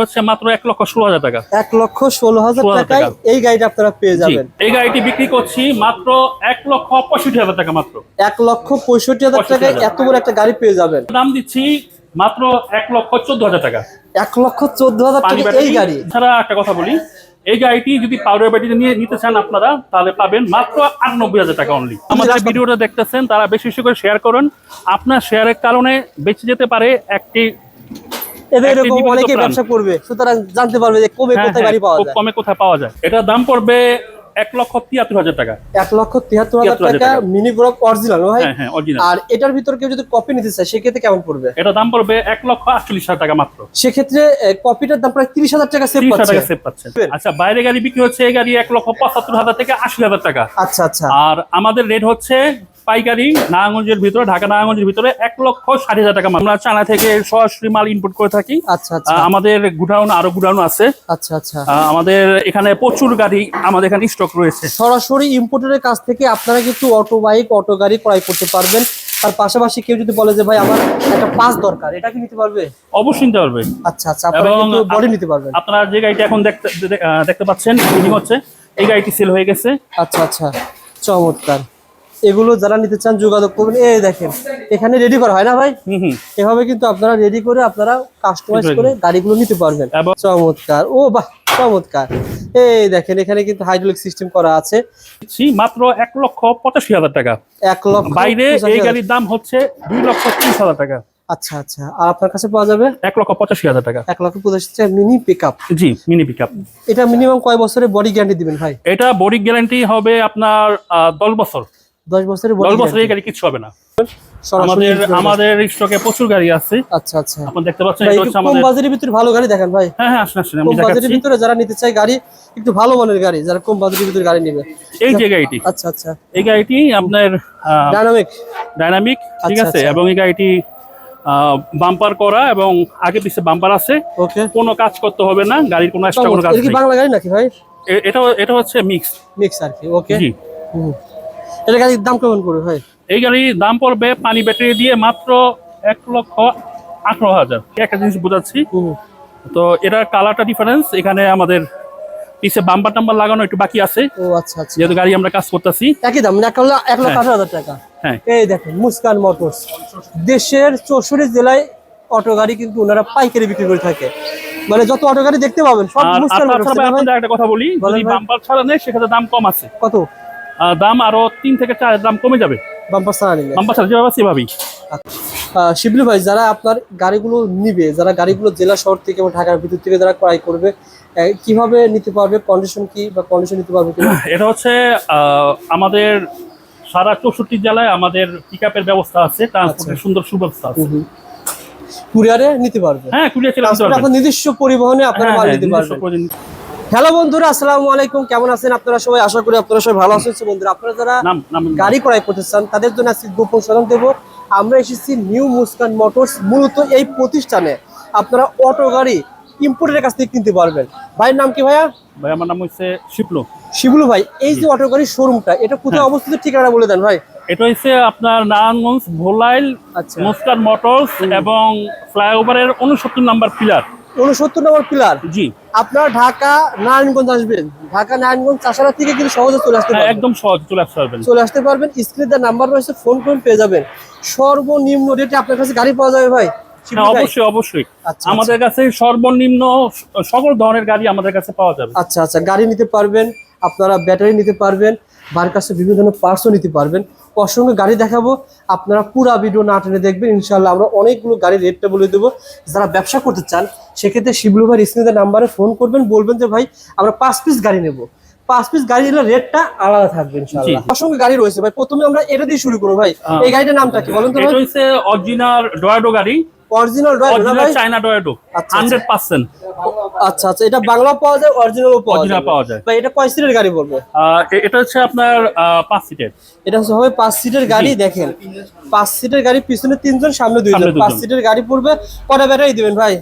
হচ্ছে মাত্র এক লক্ষ ষোলো হাজার টাকা। এক লক্ষ ষোলো হাজার টাকায় টাকা। এই গাড়িটা আপনারা পেয়ে যাবেন। এই গাড়িটি বিক্রি করছি মাত্র এক লক্ষ পঁয়ষট্টি হাজার টাকা মাত্র। এক লক্ষ পঁয়ষট্টি হাজার 65,000 টাকায় এত বড় একটা গাড়ি পেয়ে যাবেন। দাম দিচ্ছি মাত্র এক লক্ষ চোদ্দ হাজার টাকা। এক লক্ষ চোদ্দ হাজার টাকা এই গাড়ি। ছাড়া একটা কথা বলি এই গাড়িটি যদি পাউডার ব্যাটারি নিয়ে নিতে চান আপনারা তাহলে পাবেন মাত্র আটানব্বই হাজার টাকা অনলি আমাদের ভিডিওটা দেখতেছেন তারা বেশি বেশি করে শেয়ার করুন। আপনার শেয়ারের কারণে বেঁচে যেতে পারে একটি এদের এরকম অনেকে ব্যবসা করবে সুতরাং জানতে পারবে যে কবে হ্যাঁ, কোথায় হ্যাঁ, গাড়ি পাওয়া যায়। কমে কোথায় পাওয়া যায়। এটার দাম পড়বে এক লক্ষ তিয়াত্তর হাজার টাকা। এক লক্ষ তিয়াত্তর হাজার টাকা টাকা। মিনি ব্লক অরিজিনাল ভাই। হ্যাঁ হ্যাঁ আর এটার ভিতর কেউ যদি কপি নিতে চায় সেক্ষেত্রে কেমন পড়বে? এটা দাম পড়বে এক লক্ষ আটচল্লিশ হাজার টাকা মাত্র। সেক্ষেত্রে কপিটার দাম প্রায় তিরিশ হাজার টাকা সেভ পাচ্ছে। টাকা সেভ পাচ্ছেন আচ্ছা বাইরে গাড়ি বিক্রি হচ্ছে এই গাড়ি এক লক্ষ পঁচাত্তর হাজার থেকে আশি হাজার টাকা। আচ্ছা আচ্ছা। আর আমাদের রেট হচ্ছে পাইকারি নারায়ণগঞ্জের ভিতরে ঢাকা নারায়ণগঞ্জের ভিতরে এক লক্ষ ষাট হাজার টাকা আমরা চায়না থেকে সরাসরি মাল ইনপুট করে থাকি। আচ্ছা আচ্ছা। আমাদের গুডাউন আরও গুডাউন আছে। আচ্ছা আচ্ছা। আমাদের এখানে প্রচুর গাড়ি আমাদের এখানে স্টক রয়েছে। সরাসরি ইম্পোর্টারের কাছ থেকে আপনারা কিন্তু অটো বাইক অটো গাড়ি ক্রয় করতে পারবেন। তার পাশাপাশি কেউ যদি বলে যে ভাই আমার একটা পাস দরকার এটা কি নিতে পারবে? অবশ্যই নিতে পারবে। আচ্ছা আচ্ছা আপনারা কিন্তু বডি নিতে পারবেন। আপনারা যে গাড়িটা এখন দেখতে দেখতে পাচ্ছেন হচ্ছে এই গাড়িটি সেল হয়ে গেছে। আচ্ছা আচ্ছা। চমৎকার। এগুলো যারা নিতে চান যোগাযোগ করবেন। এই দেখেন এখানে রেডি করা হয় না ভাই? এভাবে কিন্তু আপনারা রেডি করে আপনারা কাস্টমাইজ করে গাড়িগুলো নিতে পারবেন। চমৎকার। ও বাহ চমৎকার। এই দেখেন এখানে কিন্তু হাইড্রোলিক সিস্টেম করা আছে। মাত্র এক লক্ষ পঁচাশি হাজার টাকা। এক লক্ষ বাইরে এই গাড়ির দাম হচ্ছে দুই লক্ষ ত্রিশ হাজার টাকা। আচ্ছা আচ্ছা। আর আপনার কাছে পাওয়া যাবে? এক লক্ষ পঁচাশি হাজার টাকা। এক লক্ষ পঁচাশি mini pick G mini pick এটা মিনিমাম কয় বছরের বডি গ্যারান্টি দিবেন ভাই? এটা বডি গ্যারান্টি হবে আপনার দশ বছর। দশ বছরের দশ এই গাড়ি কিছু হবে না। আমাদের আমাদের স্টকে প্রচুর গাড়ি আছে। আচ্ছা আচ্ছা। আপনি দেখতে পাচ্ছেন এটা একটু হচ্ছে কম বাজেটের ভিতরে ভালো গাড়ি দেখেন ভাই। হ্যাঁ হ্যাঁ আসেন আসেন আমি কম বাজেটের ভিতরে যারা নিতে চায় গাড়ি একটু ভালো মানের গাড়ি যারা কম বাজেটের ভিতরে গাড়ি নেবে। এই যে গাড়িটি। আচ্ছা আচ্ছা। এই গাড়িটি আপনার ডাইনামিক ঠিক আচ্ছা, আছে? আচ্ছা। এবং এই গাড়িটি বাম্পার করা এবং আগে পিছে বাম্পার আছে। ওকে কোনো কাজ করতে হবে না গাড়ির কোনো এক্সট্রা কোনো কাজ নেই। বাংলা গাড়ি নাকি ভাই? এটা এটা হচ্ছে মিক্স মিক্স আর কি ওকে জি। এটা গাড়ির দাম কেমন পড়বে ভাই? এই গাড়ির দাম পড়বে পানি ব্যাটারি দিয়ে মাত্র এক লক্ষ আঠারো হাজার। একটা জিনিস বোঝাচ্ছি। তো এটার কালারটা ডিফারেন্স এখানে আমাদের পিছে বাম্পার টাম্বার লাগানো একটু বাকি আছে। ও আচ্ছা আচ্ছা। যেহেতু গাড়ি আমরা কাজ করতেছি। একই দাম এক লক্ষ এক লক্ষ হ্যাঁ। আঠারো হাজার টাকা। হ্যাঁ। এই দেখেন মুস্কান মোটরস। দেশের চৌষট্টি জেলায় অটো গাড়ি কিন্তু ওনারা পাইকারি বিক্রি করে থাকে। মানে যত অটো গাড়ি দেখতে পাবেন সব মুস্কান মোটরস একটা কথা বলি। যদি। বাম্পার ছাড়া নেই সেক্ষেত্রে দাম কম আছে। কত? দাম আরও তিন থেকে চার দাম কমে যাবে। বাম্পার সারা নিলে। বাম্পার ছাড়া যেভাবে সেভাবেই। শিবলু ভাই যারা আপনার গাড়িগুলো নিবে যারা গাড়িগুলো জেলা শহর থেকে এবং ঢাকার ভিতর থেকে যারা ক্রয় করবে কীভাবে নিতে পারবে? কন্ডিশন কি বা কন্ডিশন নিতে পারবে এটা হচ্ছে আমাদের সারা চৌষট্টি জেলায় আমাদের পিক ব্যবস্থা আছে ট্রান্সপোর্টের আচ্ছা। সুন্দর সুব্যবস্থা আছে। কুরিয়ারে নিতে পারবে? হ্যাঁ কুরিয়ার নিজস্ব পরিবহনে আপনারা মাল নিতে পারবেন। হ্যালো বন্ধুরা আসসালামু আলাইকুম। কেমন আছেন আপনারা সবাই? আশা করি আপনারা সবাই ভালো আছেন। বন্ধুরা আপনারা যারা গাড়ি ক্রয় করতে চান তাদের জন্য আজকে গোপন সরঞ্জাম দেব। আমরা এসেছি নিউ মুস্কান মোটরস মূলত এই প্রতিষ্ঠানে। আপনারা অটো গাড়ি ইম্পোর্টের কাছ থেকে কিনতে পারবেন। ভাইয়ের নাম কি ভাইয়া? ভাই আমার নাম হচ্ছে শিবলু। শিবলু ভাই এই যে অটো গাড়ির শোরুমটা এটা কোথায় হ্যাঁ। অবস্থিত ঠিকানা বলে দেন ভাই। এটা হচ্ছে আপনার নারায়ণগঞ্জ ভোলাইল আচ্ছা। মুস্কান মোটরস এবং ফ্লাইওভারের উনসত্তর নাম্বার পিলার। উনসত্তর নম্বর পিলার। জি। আপনারা ঢাকা নারায়ণগঞ্জ আসবেন। ঢাকা নারায়ণগঞ্জ চাষারা থেকে কিন্তু সহজে চলে আসতে হ্যাঁ পারবেন। একদম সহজ চলে আসতে পারবেন। চলে আসতে পারবেন। স্ক্রিনে দেওয়ার নাম্বার রয়েছে ফোন করে পেয়ে যাবেন। সর্বনিম্ন রেটে আপনার কাছে গাড়ি পাওয়া যাবে ভাই। হ্যাঁ? অবশ্যই অবশ্যই। আচ্ছা, আমাদের কাছে সর্বনিম্ন সকল ধরনের গাড়ি আমাদের কাছে পাওয়া যাবে। আচ্ছা আচ্ছা গাড়ি নিতে পারবেন আপনারা ব্যাটারি নিতে পারবেন। বার কাছে বিভিন্ন ধরনের পার্টসও নিতে পারবেন। অসংখ্য গাড়ি দেখাবো আপনারা পুরো ভিডিও না টেনে দেখবেন ইনশাল্লাহ আমরা অনেকগুলো গাড়ির রেটটা বলে দেবো। যারা ব্যবসা করতে চান সেক্ষেত্রে শিবলু ভাই স্ক্রিনের নাম্বারে ফোন করবেন বলবেন যে ভাই আমরা পাঁচ পিস গাড়ি নেব। পাঁচ পিস গাড়ি নিলে রেটটা আলাদা থাকবে অসংখ্য গাড়ি রয়েছে ভাই প্রথমে আমরা এটা দিয়ে শুরু করব ভাই। হ্যাঁ। এই গাড়িটার নামটা কি বলেন তো ভাই? অরিজিনাল ডয়াডো গাড়ি। অরিজিনাল অরিজিনাল ভাই? চায়না ডয়াডো আচ্ছা। হান্ড্রেড পার্সেন্ট আচ্ছা আচ্ছা এটা বাংলা পাওয়া যায় অরিজিনালও পাওয়া যায়? পাওয়া যায়। ভাই এটা কয় সিটের গাড়ি বলবে? এটা হচ্ছে আপনার পাঁচ সিটের। এটা হচ্ছে হবে পাঁচ সিটের গাড়ি দেখেন। পাঁচ সিটের গাড়ি পিছনে তিনজন সামনে দুইজন। পাঁচ সিটের গাড়ি পড়বে কটা ব্যাটারি দিবেন ভাই?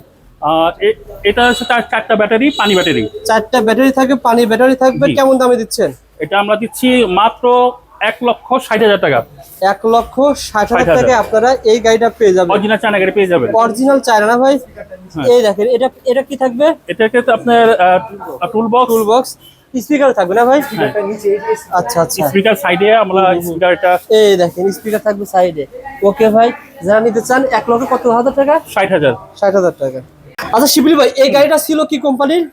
এটা হচ্ছে তার চারটা ব্যাটারি পানি ব্যাটারি। চারটা ব্যাটারি থাকবে পানি ব্যাটারি থাকবে কেমন দামে দিচ্ছেন? এটা আমরা দিচ্ছি মাত্র এক লক্ষ ষাট হাজার টাকা। এক লক্ষ ষাট হাজার টাকায় আপনারা এই গাড়িটা পেয়ে যাবেন। অরিজিনাল চায়না গাড়ি পেয়ে যাবেন। অরিজিনাল চায়না না ভাই। হ্যাঁ। এই দেখেন এটা এটা কি থাকবে? এটাকে তো আপনার tool box tool box speaker থাকবে না ভাই? হ্যাঁ। আচ্ছা আচ্ছা। স্পিকার সাইডে আমরা স্পিকারটা এই দেখেন স্পিকার থাকবে সাইডে ওকে ভাই যারা নিতে চান এক লক্ষ কত হাজার টাকা? ষাট হাজার। ষাট হাজার টাকা। আচ্ছা শিবলি ভাই এই গাড়িটা ছিল কি কোম্পানির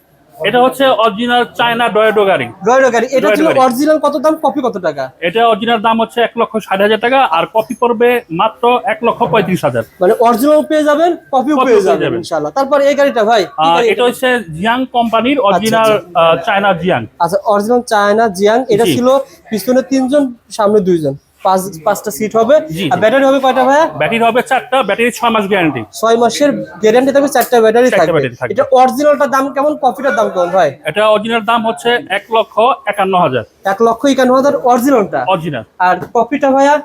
এটা হচ্ছে অরিজিনাল চায়না ডয়েডো গাড়ি রয়্যাল গাড়ি এটা ছিল অরিজিনাল কত দাম? কপি কত টাকা? এটা অরিজিনাল দাম হচ্ছে এক লক্ষ ষাট হাজার টাকা আর কপি পড়বে মাত্র এক লক্ষ পঁয়ত্রিশ হাজার। মানে অরিজিনাল পেয়ে যাবেন কপিও Copy পেয়ে যাবেন। ইনশাআল্লাহ। তারপর এই গাড়িটা ভাই এটা হচ্ছে জিয়াং কোম্পানির অরিজিনাল চায়না জিয়াং আচ্ছা অরিজিনাল চায়না জিয়াং এটা ছিল পিছনে তিনজন সামনে দুইজন। পাঁচটা সিট হবে। আর ব্যাটারি হবে কয়টা ভাইয়া? ব্যাটারি হবে চারটা ব্যাটারি ছয় মাস গ্যারান্টি ছয় মাসের গ্যারান্টি থাকবে চারটা ব্যাটারি থাকবে। এটা অরিজিনালটার দাম কেমন? কপিটার দাম কেমন ভাই? এটা অরিজিনাল দাম হচ্ছে এক লক্ষ একান্ন হাজার। এক লক্ষ একান্ন হাজার অরিজিনালটা অরিজিনাল আর কপিটা ভাইয়া?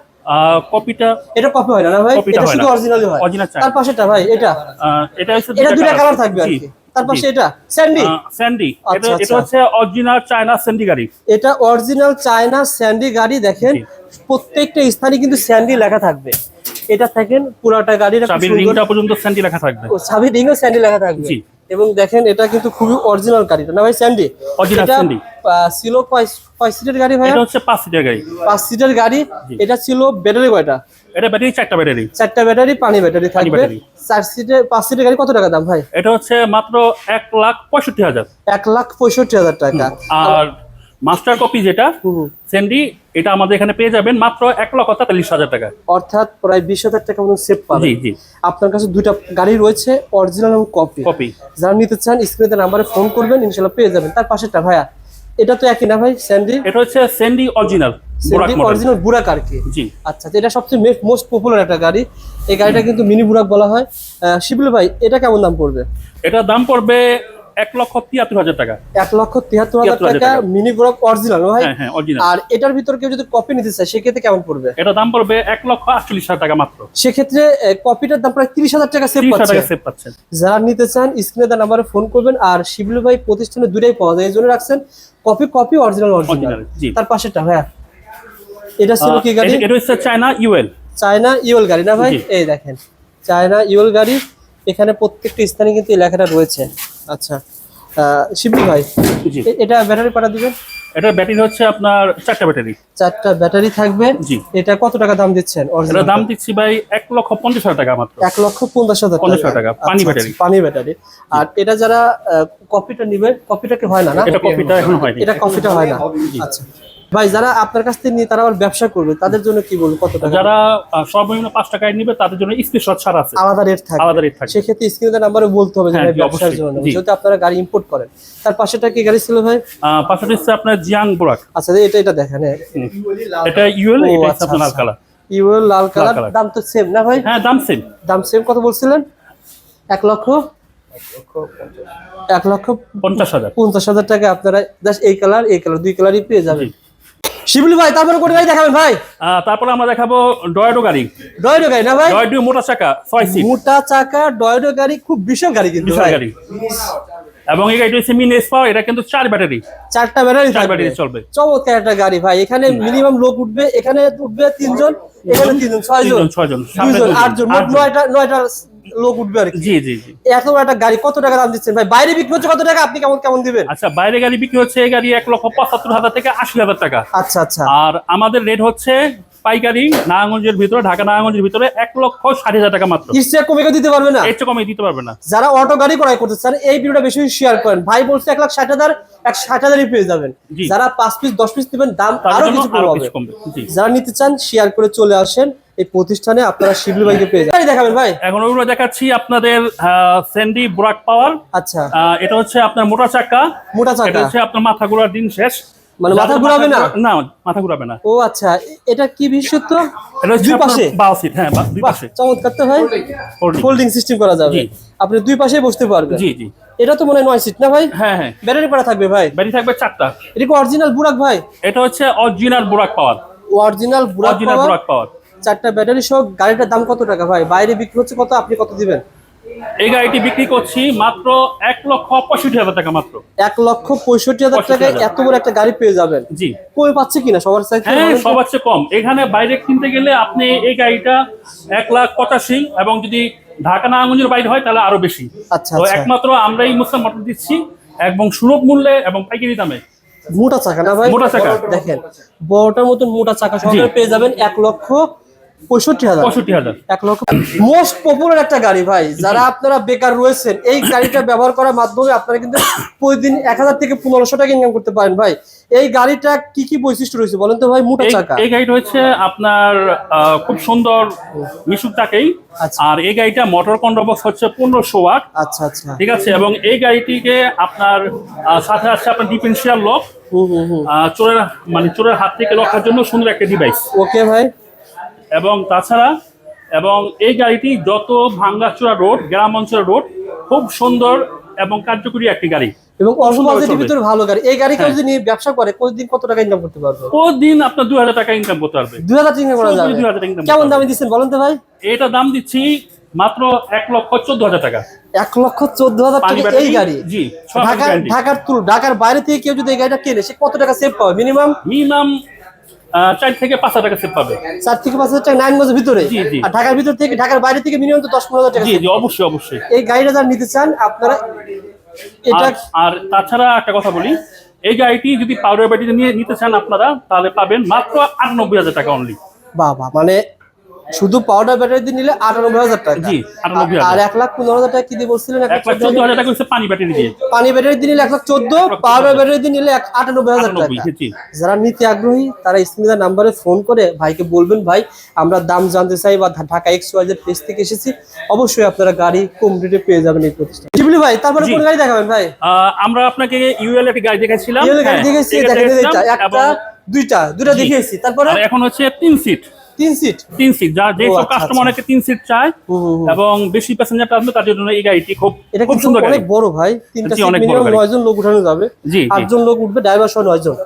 কপিটা এটা কপি হয় না ভাই? এটা শুধু না। অরিজিনালি হয়। Original তার পাশেটা ভাই এটা? এটা এটা কালার থাকবে আর কি। পাশে এটা স্যান্ডি। স্যান্ডি। এটা আচ্ছা, এটা আচ্ছা। হচ্ছে অরিজিনাল চায়না স্যান্ডি গাড়ি। এটা অরিজিনাল চায়না স্যান্ডি গাড়ি দেখেন প্রত্যেকটা স্থানে কিন্তু স্যান্ডি লেখা থাকবে। এটা থাকেন পুরাটা গাড়ির চাবির রিংটা পর্যন্ত স্যান্ডি লেখা থাকবে। রিংও স্যান্ডি লেখা থাকবে। এবং দেখেন এটা কিন্তু খুবই অরিজিনাল গাড়িটা। না ভাই স্যান্ডি। ছিল কয় সিটের গাড়ি ভাই এটা হচ্ছে পাঁচ সিটের গাড়ি। পাঁচ সিটের গাড়ি। এটা ছিল ব্যাটারি কয়টা? এটা ব্যাটারি চারটা ব্যাটারি। চারটা ব্যাটারি পানি ব্যাটারি থাকবে। চার সিটের পাঁচ সিটের গাড়ি কত টাকা দাম ভাই? এটা হচ্ছে মাত্র এক লাখ পঁয়ষট্টি হাজার। এক লাখ পঁয়ষট্টি হাজার টাকা। আর মাস্টার কপি যেটা হুম। স্যান্ডি এটা আমাদের এখানে পেয়ে যাবেন মাত্র এক লক্ষ তেতাল্লিশ হাজার টাকা। অর্থাৎ প্রায় বিশ হাজার টাকা মতো সেভ পাবেন। জি জি। আপনার কাছে দুইটা গাড়ি রয়েছে অরিজিনাল এবং কপি কপি যারা নিতে চান স্ক্রিনে নাম্বারে ফোন করবেন ইনশাল্লাহ পেয়ে যাবেন। তার পাশেটা ভাইয়া এটা তো একই না ভাই স্যান্ডি এটা হচ্ছে Sandy original Sandy original Burak আর কি। জি। আচ্ছা এটা সবচেয়ে মোস্ট পপুলার একটা গাড়ি। এই গাড়িটা কিন্তু মিনি বুরাক বলা হয়। শিবলু ভাই এটা কেমন দাম পড়বে? এটার দাম পড়বে এক লক্ষ তিয়াত্তর হাজার টাকা। এক লক্ষ তিয়াত্তর হাজার টাকা। মিনি বুড়াক অরিজিনাল ভাই। হ্যাঁ হ্যাঁ অরিজিনাল আর এটার ভিতর কেউ যদি কপি নিতে চায় সেক্ষেত্রে কেমন পড়বে? এটা দাম পড়বে এক লক্ষ আটচল্লিশ হাজার টাকা মাত্র। সেক্ষেত্রে কপিটার দাম প্রায় তিরিশ হাজার টাকা সেভ টাকা সেভ পাচ্ছেন যারা নিতে চান স্ক্রিনে তার নাম্বারে ফোন করবেন। আর শিবলু ভাই প্রতিষ্ঠানে দুটাই পাওয়া যায় এই জন্য রাখছেন কপি কপি অরিজিনাল অরিজিনাল তার পাশেটা ভাইয়া। এটা ছিল কি গাড়ি? এটা- এটা হচ্ছে চায়না ইউএল চায়না ইউএল গাড়ি না ভাই? এই দেখেন চায়না ইউএল গাড়ি। এখানে প্রত্যেকটা স্থানে কিন্তু এই লেখাটা রয়েছে। আচ্ছা। শিবলি ভাই এটা ব্যাটারি পাঠা দিবেন? এটার ব্যাটারি হচ্ছে আপনার চারটা ব্যাটারি চারটা ব্যাটারি থাকবে। জি। এটা কত টাকা দাম দিচ্ছেন? এটা দাম দিচ্ছি ভাই এক লক্ষ পঞ্চাশ হাজার টাকা মাত্র। এক লক্ষ পঞ্চাশ হাজার পঞ্চাশ হাজার টাকা, পানি আচ্ছা, ব্যাটারি। আচ্ছা, পানি ব্যাটারি আর এটা যারা কপিটা নিবে কপিটা কি হয় না না? এটা কপিটা এখন হয় এটা কপিটা হয় না। আচ্ছা। ভাই যারা আপনার কাছ থেকে নিয়ে তারা আবার ব্যবসা করবে তাদের জন্য কি বলব? কত টাকা? যারা সর্বনিম্ন পাঁচ টাকায় নিবে তাদের জন্য স্পেশাল ছাড় আছে। আলাদা রেট থাকে। আলাদা রেট থাকে। সেক্ষেত্রে স্ক্রিনের নাম্বারে বলতে হবে যে হ্যাঁ, ব্যবসার জন্য। যেহেতু আপনারা গাড়ি ইম্পোর্ট করেন তার পাশেটা কি গাড়ি ছিল ভাই? পাশাপাশি হচ্ছে আপনার জিয়াং বোরাক। আচ্ছা এটা এটা দেখেন হ্যাঁ। এটা ইউএল এটা হচ্ছে আচ্ছা, আপনার লাল আচ্ছা। কালার। ইউএল লাল কালার। দাম তো সেম না ভাই? হ্যাঁ দাম সেম দাম সেম কত বলছিলেন? এক লক্ষ? এক লক্ষ পঞ্চাশ। হাজার। পঞ্চাশ হাজার টাকা আপনারা জাস্ট এই কালার এই কালার দুই কালারই পেয়ে যাবেন। শিবলি ভাই তারপরে কোন গাড়ি দেখাবেন ভাই? তারপরে আমরা দেখাবো ডয়েডো গাড়ি। ডয়ডো গাড়ি না ভাই? ডয়েডো মোটর চাকা ছয় সিট মোটা চাকা ডয়ডো গাড়ি খুব বিশাল গাড়ি কিন্তু বিশাল গাড়ি। এবং এই গাড়িটা মিনি এসপাও এটা কিন্তু চার ব্যাটারি। চারটা ব্যাটারি চার ব্যাটারি চলবে। চমৎকার একটা গাড়ি ভাই এখানে মিনিমাম লোক উঠবে এখানে উঠবে তিনজন এখানে তিনজন ছয়জন। ছয়জন, মোট আটজন। নয়টা নয়টা লোক উঠবে আর জি জি জি। এত একটা গাড়ি কত টাকা দাম দিচ্ছেন? ভাই বাইরে বিক্রি হচ্ছে কত টাকা? আপনি কেমন কেমন দিবেন? আচ্ছা বাইরে গাড়ি বিক্রি হচ্ছে এই গাড়ি এক লক্ষ পঁচাত্তর হাজার থেকে আশি হাজার টাকা। আচ্ছা আচ্ছা। আর আমাদের রেট হচ্ছে পাইকারি নারায়ণগঞ্জের ভিতরে ঢাকা নারায়ণগঞ্জের ভিতরে এক লক্ষ ষাট হাজার টাকা মাত্র। কিস্তি কমে দিতে পারবে না? চেয়ে কমে দিতে পারবে না। যারা অটো গাড়ি ক্রয় করতে চান এই ভিডিওটা বেশি শেয়ার করেন। ভাই বলছে এক লাখ ষাট হাজার এক ষাট হাজারই পেয়ে যাবেন। যারা পাঁচ পিস দশ পিস নেবেন দাম আরও কিছু কমবে। যারা নিতে চান শেয়ার করে চলে আসেন। এই প্রতিষ্ঠানে আপনারা শিবলি ভাইকে পেয়ে যাবেন। দেখাবেন ভাই। এখন ওগুলো দেখাচ্ছি আপনাদের স্যান্ডি ব্রাক পাওয়ার আচ্ছা। এটা হচ্ছে আপনার মোটা চাকা। মোটা চাকা। এটা হচ্ছে আপনার মাথা ঘোরার দিন শেষ। মানে মাথা ঘুরাবে না? না মাথা ঘুরাবে না। ও আচ্ছা এটা কি বিশুদ্ধ এটা দুই পাশে? বাও সিট হ্যাঁ দুই পাশে। চমৎকার তো ভাই। ফোল্ডিং সিস্টেম করা যাবে। আপনি দুই পাশে বসতে পারবেন। জি জি। এটা তো মনে হয় নয় সিট না ভাই? হ্যাঁ হ্যাঁ। ব্যাটারি পাড়া থাকবে ভাই। ব্যাটারি থাকবে চারটা। এটা কি অরিজিনাল বুরাক ভাই? এটা হচ্ছে original Burak power original Burak original power, Burak power চারটা ব্যাটারি সহ গাড়িটার দাম কত টাকা ভাই? বাইরে বিক্রি হচ্ছে কত? আপনি কত দিবেন? এই গাড়িটি বিক্রি করছি মাত্র এক লক্ষ পঁয়ষট্টি হাজার টাকা মাত্র। এক লক্ষ পঁয়ষট্টি হাজার 65,000 টাকায় এত বড় একটা গাড়ি পেয়ে যাবেন। জি। কমে পাচ্ছে কিনা? সবার সাইড হ্যাঁ সবার চেয়ে কম। এখানে বাইরে কিনতে গেলে আপনি এই গাড়িটা এক লাখ পঁচাশি এবং যদি ঢাকা নারায়ণগঞ্জের বাইরে হয় তাহলে আরও বেশি। আচ্ছা তো আচ্ছা। একমাত্র আমরাই মুসলাম মোটর দিচ্ছি এবং সুলভ মূল্যে এবং পাইকারি দামে। মোটা চাকা না ভাই? মোটা চাকা। দেখেন বড়টার মতন মোটা চাকা সহকারে পেয়ে যাবেন এক লক্ষ পঁয়ষট্টি হাজার। পঁয়ষট্টি হাজার। এক লক্ষ মোস্ট পপুলার একটা গাড়ি ভাই যারা আপনারা বেকার রয়েছেন এই গাড়িটা ব্যবহার করার মাধ্যমে আপনারা কিন্তু প্রতিদিন এক হাজার থেকে পনেরোশো টাকা ইনকাম করতে পারেন ভাই। এই গাড়িটা কি কি বৈশিষ্ট্য রয়েছে বলেন তো ভাই মোটা চাকা? এই গাড়িটা হচ্ছে আপনার খুব সুন্দর মিশুক তাকেই আচ্ছা। আর এই গাড়িটা মোটর কন্ট্রোল বক্স হচ্ছে পনেরোশো ওয়াট। আচ্ছা আচ্ছা। ঠিক আছে? এবং এই গাড়িটিকে আপনার সাথে আছে আপনার ডিফেন্সিয়াল লক চোরের মানে চোরের হাত থেকে রক্ষার জন্য সুন্দর একটা ডিভাইস ওকে ভাই। এবং তাছাড়া এবং এই গাড়িটি যত ভাঙ্গাচোরা রোড গ্রাম অঞ্চলের রোড খুব সুন্দর এবং কার্যকরী একটি গাড়ি। এবং অল্প বাজেটের ভিতরে ভালো গাড়ি। এই গাড়ি কেউ হ্যাঁ। যদি ব্যবসা করে প্রতিদিন কত টাকা ইনকাম করতে পারবে? প্রতিদিন আপনার দুই হাজার টাকা ইনকাম করতে পারবে। দুই হাজার টাকা ইনকাম করা যাবে। টাকা কেমন দামে দিচ্ছেন বলেন তো ভাই? এটা দাম দিচ্ছি মাত্র এক লক্ষ চোদ্দ হাজার টাকা। এক লক্ষ চোদ্দ হাজার পানি টাকা এই গাড়ি। জি ঢাকার ঢাকার তুল ঢাকার বাইরে থেকে কেউ যদি এই গাড়িটা কেনে সে কত টাকা সেভ পাবে? মিনিমাম মিনিমাম চার থেকে পাঁচ হাজার টাকা সেভ পাবে। চার থেকে পাঁচ হাজার টাকা নাইন মাসের ভিতরে। আর ঢাকার ভিতর থেকে ঢাকার বাইরে থেকে মিনিমাম তো দশ পনেরো হাজার টাকা জি জি অবশ্যই অবশ্যই। এই গাড়িটা যারা নিতে চান আপনারা এটা আর- তাছাড়া একটা কথা বলি এই গাড়িটি যদি পাউডার ব্যাটারি নিয়ে নিতে চান আপনারা তাহলে পাবেন মাত্র আটানব্বই হাজার টাকা অনলি বাবা মানে শুধু পাউডার ব্যাটারি দিয়ে নিলে আটানব্বই হাজার টাকা। জি, আর এক লাখ পনেরো হাজার টাকা কি দিয়ে বলছিলেন? এক লাখ চোদ্দ হাজার টাকা পানি ব্যাটারি দিয়ে। পানি ব্যাটারি দিয়ে নিলে এক লাখ চোদ্দ পাউডার ব্যাটারি দিয়ে নিলে আটানব্বই হাজার টাকা। যারা নিতে আগ্রহী তারা স্ক্রিনে নাম্বারে ফোন করে ভাইকে বলবেন ভাই আমরা দাম জানতে চাই বা ঢাকা এক্স ওয়াইজের পেজ থেকে এসেছি। অবশ্যই আপনারা গাড়ি কম রেটে পেয়ে যাবেন এই প্রতিষ্ঠান। শিবলি ভাই তারপরে। কোন গাড়ি দেখাবেন ভাই? আমরা আপনাকে ইউএল একটি গাড়ি দেখাচ্ছিলাম ইয়েলো গাড়ি হ্যাঁ, দেখেছি দেখেন একটা দুইটা দুইটা। দেখিয়েছি। তারপরে? এখন হচ্ছে তিন সিট তিন সিট তিন সিট যা যে সব কাস্টমার। অনেকে তিন সিট চায়। এবং বেশি প্যাসেঞ্জার আসবে তাদের জন্য এই গাড়িটি খুব এটা খুব সুন্দর অনেক বড় ভাই তিনটা সিট অনেক বড় মিনিমাম নয় জন লোক উঠানো যাবে। জি জি। লোক উঠবে ড্রাইভার সহ নয় জন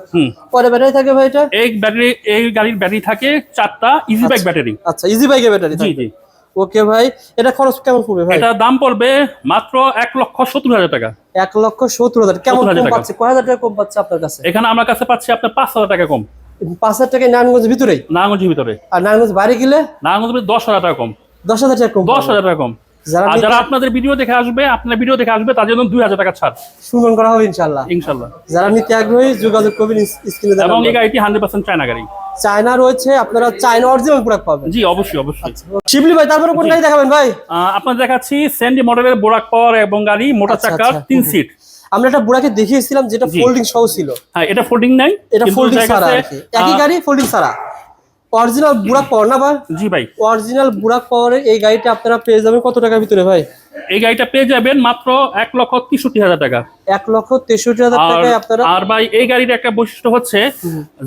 পরে ব্যাটারি থাকে ভাই এটা? এই ব্যাটারি এই গাড়ির ব্যাটারি থাকে চারটা ইজি বাইক ব্যাটারি আচ্ছা ইজি বাইকের ব্যাটারি জি জি। ওকে ভাই এটা খরচ কেমন পড়বে ভাই? এটা দাম পড়বে মাত্র এক লক্ষ সত্তর হাজার টাকা। এক লক্ষ সত্তর হাজার। কেমন 70,000 কম টাকা। পাচ্ছে? কয় হাজার টাকা কম পাচ্ছে আপনার কাছে? এখানে আমার কাছে পাচ্ছি আপনার পাঁচ হাজার টাকা কম। পাঁচ হাজার টাকায় নারায়ণগঞ্জের ভিতরেই? নারায়ণগঞ্জের ভিতরে। আর নারায়ণগঞ্জ বাইরে গেলে? নারায়ণগঞ্জের ভিতরে দশ হাজার টাকা কম। দশ হাজার টাকা কম। দশ হাজার টাকা কম। যারা আর যারা আপনাদের ভিডিও দেখে আসবে আপনার ভিডিও দেখে আসবে তার জন্য দুই হাজার টাকা ছাড়। সুমন করা হবে ইনশাল্লাহ ইনশাল্লাহ যারা নিতে আগ্রহী যোগাযোগ করবেন স্ক্রিনে এবং এই গাড়িটি হান্ড্রেড পার্সেন্ট চায়না গাড়ি। চায়না রয়েছে আপনারা চায়না অরিজিনাল প্রোডাক্ট পাবেন। জি অবশ্যই অবশ্যই। শিবলি ভাই তারপরে কোন গাড়ি দেখাবেন ভাই? আপনার দেখাচ্ছি স্যান্ডি মডেলের বোরাক পাওয়ার এবং গাড়ি মোটর আচ্ছা, চাকার আচ্ছা। তিন সিট আমরা একটা বুড়াকে দেখিয়েছিলাম যেটা। ফোল্ডিং সহ ছিল। হ্যাঁ এটা ফোল্ডিং নাই এটা ফোল্ডিং ছাড়া একই গাড়ি ফোল্ডিং ছাড়া। অরিজিনাল বুড়া পাওয়ার না ভাই? জি ভাই। অরিজিনাল বুড়া পাওয়ারের এই গাড়িটা আপনারা পেয়ে যাবেন কত টাকার ভিতরে ভাই? এই গাড়িটা পেয়ে যাবেন মাত্র এক লক্ষ তেষট্টি হাজার টাকা। এক লক্ষ তেষট্টি হাজার টাকায় আপনারা আর ভাই এই গাড়ির একটা বৈশিষ্ট্য হচ্ছে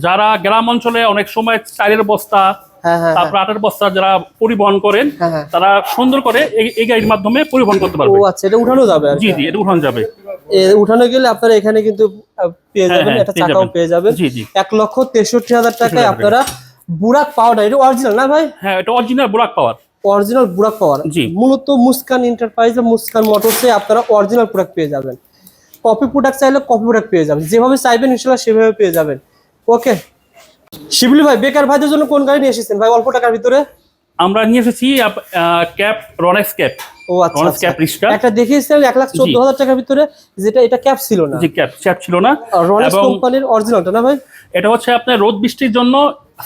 যারা গ্রাম অঞ্চলে অনেক সময় চালের বস্তা হ্যাঁ হ্যাঁ তারপর আটের বস্তা যারা পরিবহন করেন হ্যাঁ, হ্যাঁ। তারা সুন্দর করে এই- গাড়ির মাধ্যমে পরিবহন করতে ও পারবে আচ্ছা এটা উঠানো যাবে জি জি এটা উঠানো যাবে। উঠানো গেলে আপনারা এখানে কিন্তু পেয়ে হ্যাঁ, যাবেন হ্যাঁ, একটা পেয়ে চাকাও যাবেন। পেয়ে যাবেন। জি, জি। এক লক্ষ তেষট্টি হাজার টাকায় আপনারা বুড়াক পাওয়ার এটা অরিজিনাল না ভাই? হ্যাঁ এটা অরিজিনাল বোরাক পাওয়ার। অরিজিনাল বুড়াক পাওয়ার। মূলত মুস্কান এন্টারপ্রাইজ বা মুস্কান মোটরসে আপনারা অরিজিনাল প্রোডাক্ট পেয়ে যাবেন। কপি প্রোডাক্ট চাইলে কপি প্রোডাক্ট পেয়ে যাবেন। যেভাবে চাইবেন ইনশাল্লাহ সেভাবে পেয়ে যাবেন। ওকে শিবলি ভাই বেকার ভাইদের জন্য কোন গাড়ি নিয়ে এসেছেন? ভাই অল্প টাকার ভিতরে। আমরা নিয়ে এসেছি ক্যাপ রনেক্স ক্যাপ ও আচ্ছা আচ্ছা। একটা দেখিয়েছিলেন এক লাখ চোদ্দ হাজার টাকার ভিতরে যেটা এটা ক্যাপ ছিল না। জি ক্যাপ ক্যাপ ছিল না। রনেক্স কোম্পানির অরিজিনালটা না ভাই? এটা হচ্ছে আপনার রোদ বৃষ্টির জন্য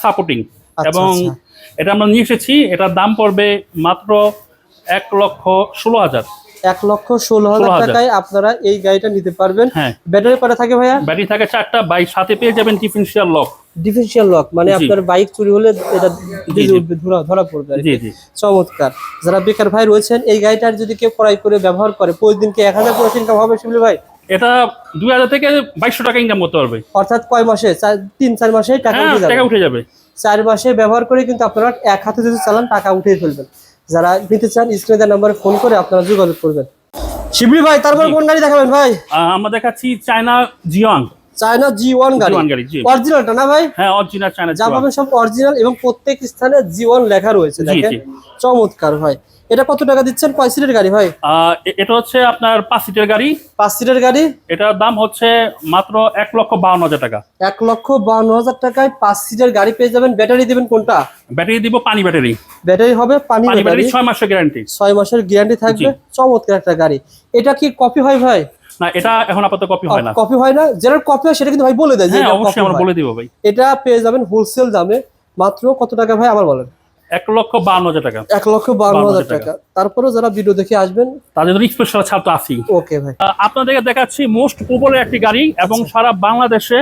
সাপোর্টিং আচ্ছা, এবং আচ্ছা। এটা আমরা নিয়ে এসেছি এটার দাম পড়বে মাত্র এক লক্ষ ষোলো হাজার। এক লক্ষ ষোলো হাজার টাকায় আপনারা এই গাড়িটা নিতে পারবেন। ব্যাটারি কটা থাকে ভাইয়া? ব্যাটারি থাকে চারটা বাই সাথে পেয়ে যাবেন ডিফেন্সিয়াল লক। ডিফেন্সিয়াল লক মানে আপনার বাইক চুরি হলে এটা ধরা ধরা পড়বে চমৎকার। যারা বেকার ভাই রয়েছেন এই গাড়িটার যদি কেউ ক্রয় করে ব্যবহার করে প্রতিদিন কি এক হাজার করে ইনকাম হবে শিবলি ভাই? এটা দুই হাজার থেকে বাইশশো টাকা ইনকাম করতে পারবে। অর্থাৎ কয় মাসে? তিন চার মাসে টাকা হ্যাঁ উঠে যাবে। উঠে যাবে। চার মাসে ব্যবহার করে কিন্তু আপনারা এক হাতে যদি চালান টাকা উঠিয়ে ফেলবেন। যারা নিতে চান স্ক্রিনে নাম্বারে ফোন করে আপনারা যোগাযোগ করবেন। শিবলি ভাই তারপর। কোন গাড়ি দেখাবেন ভাই? আমরা দেখাচ্ছি চায়না জিওয়াং চায়না জি ওয়ান গাড়ি। অরিজিনালটা না ভাই? হ্যাঁ অরিজিনাল চায়না যা পাবেন সব অরিজিনাল এবং প্রত্যেক স্থানে জীবন লেখা রয়েছে দেখেন। চমৎকার ভাই। এটা কত টাকা দিচ্ছেন? কয় সিটের গাড়ি ভাই? এটা হচ্ছে আপনার পাঁচ সিটের গাড়ি। পাঁচ সিটের গাড়ি? এটার দাম হচ্ছে মাত্র এক লক্ষ বাউন্ন হাজার টাকা। এক লক্ষ বাউন্ন হাজার টাকায় পাঁচ সিটের গাড়ি পেয়ে যাবেন। ব্যাটারি দিবেন কোনটা? ব্যাটারি দিব পানি ব্যাটারি। ব্যাটারি হবে পানি ব্যাটারি। ছয় মাসের গ্যারান্টি ছয় মাসের গ্যারান্টি থাকবে। চমৎকার একটা গাড়ি। এটা কি কপি হয় ভাই? না এটা এখন আপাতত কপি হয় না। কপি হয় না। যেটা কপি হয় সেটা কিন্তু ভাই বলে দেয় হ্যাঁ অবশ্যই আমরা বলে দিব ভাই। এটা পেয়ে যাবেন হোলসেল দামে। মাত্র কত টাকা ভাই আমার বলেন। এক লক্ষ বাউন্ন হাজার টাকা। এক লক্ষ বান্ন হাজার টাকা। তারপরেও যারা ভিডিও দেখে আসবেন তাদের জন্য স্পেশাল ছাড় তো আছেই। ওকে ভাই। আপনাদেরকে দেখাচ্ছি মোস্ট পপুলার একটি গাড়ি এবং আচ্ছা। সারা বাংলাদেশে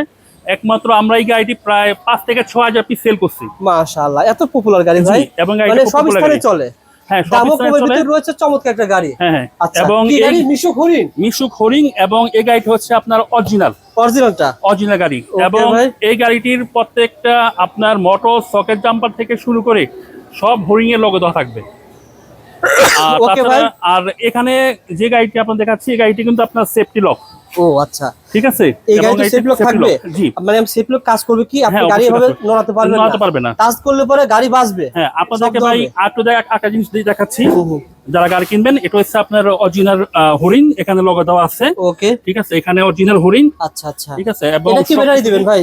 একমাত্র আমরা এই গাড়িটি প্রায় পাঁচ থেকে ছ হাজার পিস সেল করছি। মাশাআল্লাহ এত পপুলার গাড়ি ভাই। এবং মানে সব স্থানে। চলে। দামও কমের ভিতরে রয়েছে চমৎকার একটা গাড়ি। হ্যাঁ হ্যাঁ। আচ্ছা এবং এই মিশুক হরিণ? মিশুক হরিং এবং এই গাড়িটি হচ্ছে আপনার অরিজিনাল অরিজিনালটা অরিজিনাল গাড়ি। এবং এই গাড়িটির প্রত্যেকটা আপনার মোটর সকেট জাম্পার থেকে শুরু করে সব হরিং এর লোগো দেওয়া থাকবে। আর এখানে যে গাড়িটি আপনার দেখাচ্ছি এই গাড়িটি কিন্তু আপনার সেফটি লক ও আচ্ছা। ঠিক আছে? এই গাড়িতে সেফ লক থাকবে? মানে আমি সেফ লক কাজ করবে কি? আপনি হ্যাঁ, গাড়ি এভাবে নড়াতে পারবেন নড়াতে পারবে না। কাজ করলে পরে গাড়ি বাঁচবে। হ্যাঁ আপনাদেরকে ভাই। আরেকটু জায়গা একটা জিনিস দিয়ে দেখাচ্ছি। যারা গাড়ি কিনবেন এটা হচ্ছে আপনার অরিজিনাল হরিণ এখানে লগো দেওয়া আছে। ওকে ঠিক আছে? এখানে অরিজিনাল হরিণ। আচ্ছা আচ্ছা। ঠিক আছে? এবং এটা কি ব্যাটারি দিবেন ভাই?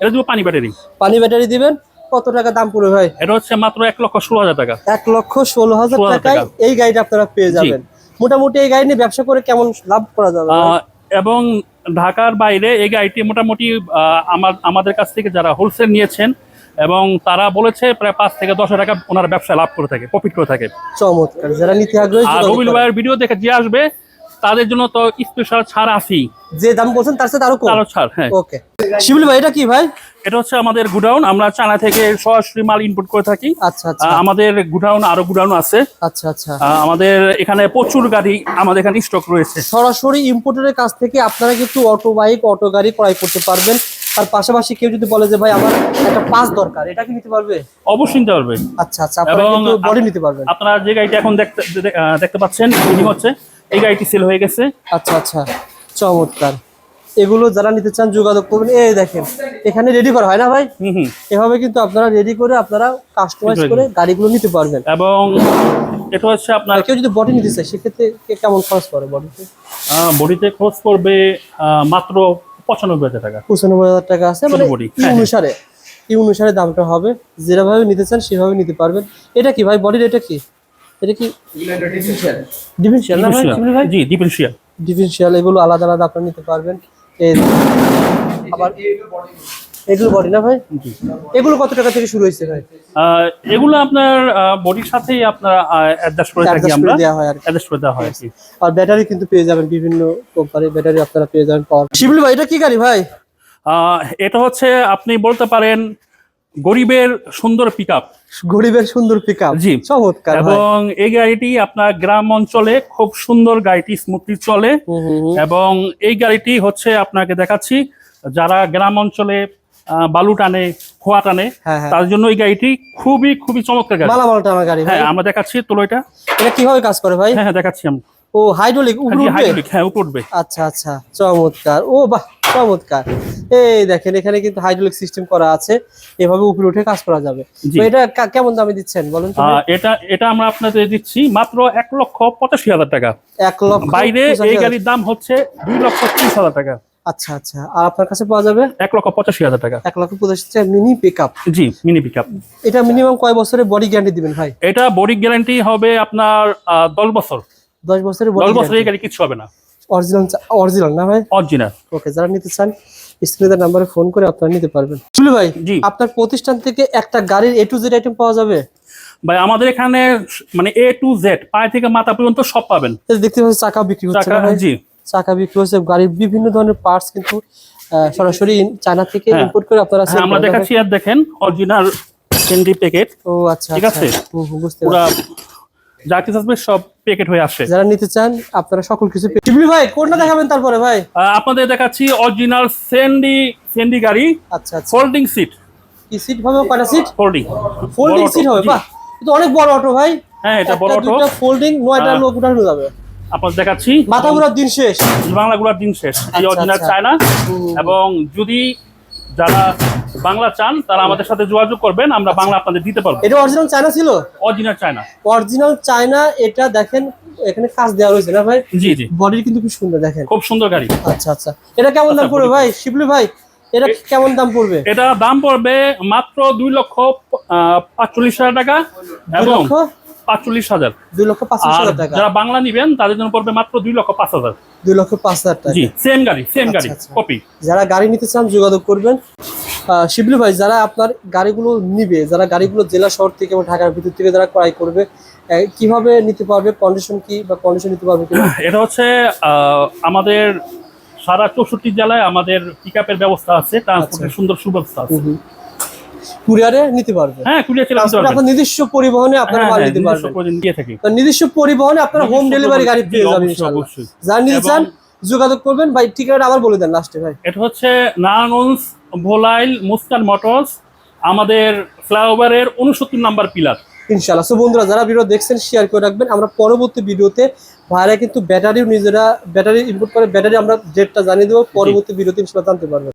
এটা দিব পানি ব্যাটারি পানি ব্যাটারি দিবেন? কত টাকা দাম পড়বে ভাই? এটা হচ্ছে মাত্র এক লক্ষ ষোলো হাজার টাকা। এক লক্ষ ষোলো হাজার টাকায় টাকা। এই গাড়িটা আপনারা পেয়ে যাবেন। মোটামুটি এই গাড়ি নিয়ে ব্যবসা করে কেমন লাভ করা যাবে? এবং ঢাকার বাইরে এই গাড়িটি মোটামুটি আমার আমাদের কাছ থেকে যারা হোলসেল নিয়েছেন এবং তারা বলেছে প্রায় পাঁচ থেকে দশ টাকা ওনার ব্যবসা লাভ করে থাকে প্রফিট করে থাকে। চমৎকার যারা নিতে আগ্রহী আর রবিল ভাইয়ের ভিডিও দেখে যে আসবে তাদের জন্য তো স্পেশাল ছাড় আছেই। যে দাম বলছেন তার সাথে আরও কম? আরও ছাড় হ্যাঁ। ওকে। শিবুল ভাই এটা কি ভাই? এটা হচ্ছে আমাদের গুডাউন আমরা চায়না থেকে সরাসরি মাল ইনপুট করে থাকি। আচ্ছা আচ্ছা। আমাদের গুডাউন আরও গুডাউন আছে। আচ্ছা আচ্ছা। আমাদের এখানে প্রচুর গাড়ি আমাদের এখানে স্টক রয়েছে। সরাসরি ইম্পোর্টারের কাছ থেকে আপনারা কিন্তু অটো বাইক অটো গাড়ি ক্রয় করতে পারবেন। তার পাশাপাশি কেউ যদি বলে যে ভাই আমার একটা পাস দরকার এটা কি নিতে পারবে? অবশ্যই নিতে পারবে। আচ্ছা আচ্ছা। আপনারা কিন্তু বডি নিতে পারবেন। আপনারা যে গাড়িটা এখন দেখতে দেখতে পাচ্ছেন হচ্ছে এই গাড়িটি সেল হয়ে গেছে। আচ্ছা আচ্ছা। চমৎকার। এগুলো যারা নিতে চান যোগাযোগ করবেন। এই দেখেন এখানে রেডি করা হয় না ভাই? এভাবে কিন্তু আপনারা রেডি করে আপনারা কাস্টমাইজ করে গাড়িগুলো নিতে পারবেন। এবং এটা হচ্ছে আপনার কেউ যদি বডি নিতে চায় সেক্ষেত্রে কে কেমন খরচ করে বডিতে বডিতে খরচ পড়বে মাত্র পঁচানব্বই হাজার টাকা। পঁচানব্বই হাজার টাকা আছে মানে অনুসারে। ই অনুসারে দামটা হবে। যেভাবে নিতে চান সেভাবে নিতে পারবেন। এটা কি ভাই? বডির এটা কি? এটা কি? ডিফেন্সিয়াল না ভাই জি ডিফেন্সিয়াল ডিফেন্সিয়াল এগুলো আলাদা আলাদা আপনারা নিতে পারবেন। আবার এগুলো বডি না ভাই? এগুলো কত টাকা থেকে শুরু হয়েছে ভাই? আহ, এগুলো আপনার বডির সাথেই আপনার অ্যাডজাস্ট করে থাকি আমরা করে দেওয়া হয় আর অ্যাডজাস্ট করে দেওয়া হয় আর কি। আর ব্যাটারি কিন্তু পেয়ে যাবেন বিভিন্ন কোম্পানির ব্যাটারি আপনারা পেয়ে যাবেন পাওয়ার শিবলি ভাই এটা কি গাড়ি ভাই? আহ, এটা হচ্ছে আপনি বলতে পারেন গরিবের সুন্দর পিক আপ গরিবের সুন্দর পিক আপ জি। চমৎকার এবং এই গাড়িটি আপনার গ্রাম অঞ্চলে খুব সুন্দর গাড়িটি স্মুথলি চলে। এবং এই গাড়িটি হচ্ছে আপনাকে দেখাচ্ছি যারা গ্রাম অঞ্চলে বালু টানে খোয়া টানে হ্যাঁ হ্যাঁ। তার জন্য এই গাড়িটি খুবই খুবই চমৎকার গাড়ি। মালামাল টানা গাড়ি হ্যাঁ আমরা দেখাচ্ছি তোলো এটা। এটা কীভাবে কাজ করে ভাই? হ্যাঁ হ্যাঁ দেখাচ্ছি আমি। ও হাইড্রোলিক উপরে উঠবে হ্যাঁ উপর উঠবে। আচ্ছা আচ্ছা চমৎকার। ও বাহ! চমৎকার। এই দেখেন এখানে কিন্তু হাইড্রোলিক সিস্টেম করা আছে। এভাবে উপরে উঠে কাজ করা যাবে। তো এটা কেমন দামে দিচ্ছেন বলুন তো এটা এটা আমরা আপনাদের দিচ্ছি মাত্র এক লক্ষ পঁচাশি হাজার টাকা। এক লক্ষ বাইরে এই গাড়ির দাম হচ্ছে দুই লক্ষ তিরিশ হাজার টাকা। আচ্ছা আচ্ছা। আর আপনার কাছে পাওয়া যাবে? এক লক্ষ পঁচাশি হাজার টাকা। এক লক্ষ পঁচাশি mini pick G mini pick এটা মিনিমাম কয় বছরের বডি গ্যারান্টি দিবেন ভাই? এটা বডি গ্যারান্টি হবে আপনার দশ বছর। দশ বছরের দশ গাড়ি কিছু হবে না। অরিজিনাল অরিজিনাল না ভাই? অরিজিনাল ওকে যারা নিতে চান স্ক্রিনের নাম্বারে ফোন করে আপনারা নিতে পারবেন। ভাই আপনার প্রতিষ্ঠান থেকে একটা গাড়ির এ টু জেড আইটেম পাওয়া যাবে? ভাই আমাদের এখানে মানে এ টু জেড পায়ে থেকে মাথা পর্যন্ত সব পাবেন। দেখতে পাচ্ছি চাকা বিক্রি হচ্ছে চাকা জি। চাকা বিক্রি হচ্ছে গাড়ির বিভিন্ন ধরনের পার্টস কিন্তু সরাসরি চায়না থেকে হ্যাঁ। ইম্পোর্ট করে আপনারা হ্যাঁ আমরা দেখাচ্ছি আর দেখেন অরিজিনাল প্যাকেট ও আচ্ছা ঠিক আচ্ছা। আছে। পুরা যা কিছু আসবে সব প্যাকেট হয়ে আসে। যারা নিতে চান আপনারা সকল কিছু শিবলি ভাই কোনটা দেখাবেন তারপরে ভাই? আপনাদের দেখাচ্ছি অরিজিনাল সেন্ডি সেন্ডি গাড়ি। আচ্ছা আচ্ছা। ফোল্ডিং সিট কি সিট হবে কয়টা সিট ফোল্ডিং ফোল্ডিং সিট হবে বাহ। কিন্তু অনেক বড় অটো ভাই। হ্যাঁ এটা বড় অটো ফোল্ডিং নয়টা। লোক উঠানো যাবে। আপনাদের দেখাচ্ছি। মাথা ঘোরার দিন শেষ। বাংলাগুলোর দিন শেষ। এই আচ্ছা, অরিজিনাল আচ্ছা। চায়না এবং যদি যারা বাংলা চান তারা আমাদের সাথে যোগাযোগ করবেন আমরা বাংলা আপনাদের দিতে পারব। এটা অরিজিনাল চায়না ছিল? অরিজিনাল চায়না অরিজিনাল চায়না এটা দেখেন এখানে কাজ দেওয়া রয়েছে না ভাই? জি জি। বডির কিন্তু খুব সুন্দর দেখেন। খুব সুন্দর গাড়ি। আচ্ছা আচ্ছা। এটা কেমন দাম আচ্ছা, পড়বে ভাই? শিবলি ভাই এটা কেমন দাম পড়বে? এটা দাম পড়বে মাত্র দুই লক্ষ পাঁচচল্লিশ হাজার টাকা এবং লক্ষ? পাঁচচল্লিশ হাজার। দুই লক্ষ আর হাজার টাকা। যারা বাংলা নিবেন তাদের জন্য পড়বে মাত্র দুই লক্ষ পাঁচ হাজার। দুই লক্ষ পাঁচ হাজার টাকা। জি সেম গাড়ি সেম গাড়ি আচ্ছা। কপি যারা গাড়ি নিতে চান যোগাযোগ করবেন। শিবলি ভাই যারা আপনার গাড়িগুলো নিবে যারা গাড়িগুলো জেলা শহর থেকে এবং ঢাকার ভিতর থেকে যারা ক্রয় করবে কীভাবে নিতে পারবে? কন্ডিশন কি বা কন্ডিশন নিতে পারবে এটা হচ্ছে আহ, আমাদের সারা চৌষট্টি জেলায় আমাদের পিক ব্যবস্থা আছে ট্রান্সপোর্টের আচ্ছা। সুন্দর সুব্যবস্থা আছে। কুরিয়ারে নিতে পারবে। হ্যাঁ চলে আপনার নিজস্ব পরিবহনে আপনারা হ্যাঁ, মাল হ্যাঁ, নিতে পারবেন। নিজস্ব পরিবহনে আপনারা হোম ডেলিভারি গাড়ি পেয়ে যাবেন অবশ্যই, ইনশাআল্লাহ অবশ্যই। যারা নিতে চান যোগাযোগ করবেন। ভাই ঠিকানাটা আবার বলে দেন লাস্টে ভাই। এটা হচ্ছে নারায়ণগঞ্জ ভোলাইল মুস্কান মোটরস আমাদের ফ্লাইওভারের উনসত্তর নাম্বার পিলার। ইনশাআল্লাহ সো বন্ধুরা যারা ভিডিও দেখছেন শেয়ার করে রাখবেন। আমরা পরবর্তী ভিডিওতে ভাইরা কিন্তু ব্যাটারিও নিজেরা ব্যাটারি ইনপুট করে ব্যাটারি আমরা ডেটটা জানিয়ে দেবো। পরবর্তী ভিডিওতে ইনশাআল্লাহ জানতে পারবেন।